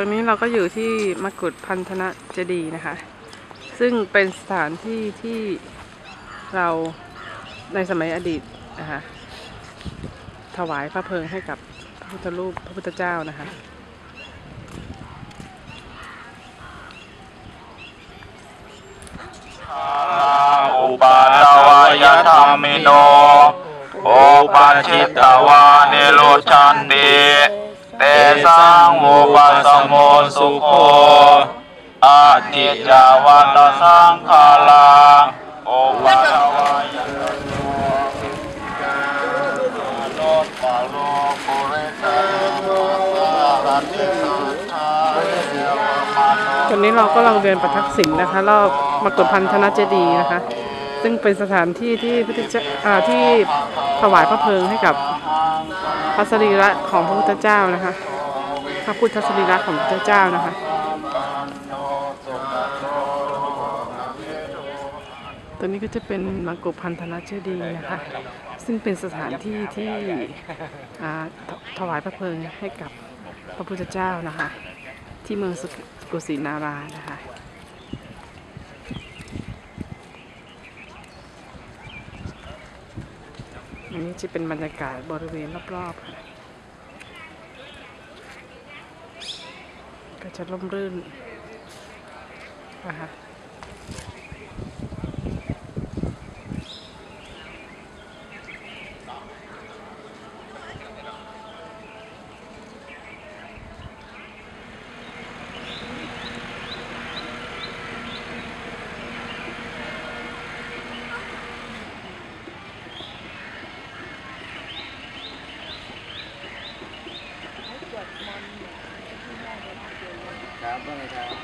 ตรงนี้เราก็อยู่ที่มกุฏพันธนะเจดีนะคะ ซึ่งเป็นสถานที่ที่เราในสมัยอดีตนะคะถวายพระเพลิงให้กับพระพุทธรูปพระพุทธเจ้านะคะอุปาตวายธรรมิโน โอปันชิตวานิโรชันติเต สังโมปัสโมสุโคอาทิจาวัตสังคาลาโอปัตวายโลปาโลปุรตาโมสารติสัทธาเทวมาโนตอนนี้เราก็ลังเดินประทักษิณนะคะรอบมกุฏพันธนะเจดีนะคะ ซึ่งเป็นสถานที่ที่พระที่ถวายพระเพลิงให้กับ ระสรีระของพระพุทธเจ้านะคะ พระพุทธสรีระของพระพุทธเจ้านะคะตัวนี้ก็จะเป็นมังกรพันธนาเจดีนะคะ ซึ่งเป็นสถานที่ที่ถถวายพระเพลิงให้กับพระพุทธเจ้านะคะ ที่เมืองสุกุสินารานะคะ อันนี้จะเป็นบรรยากาศบริเวณรอบๆค่ะก็จะร่มรื่นนะคะ どれだろ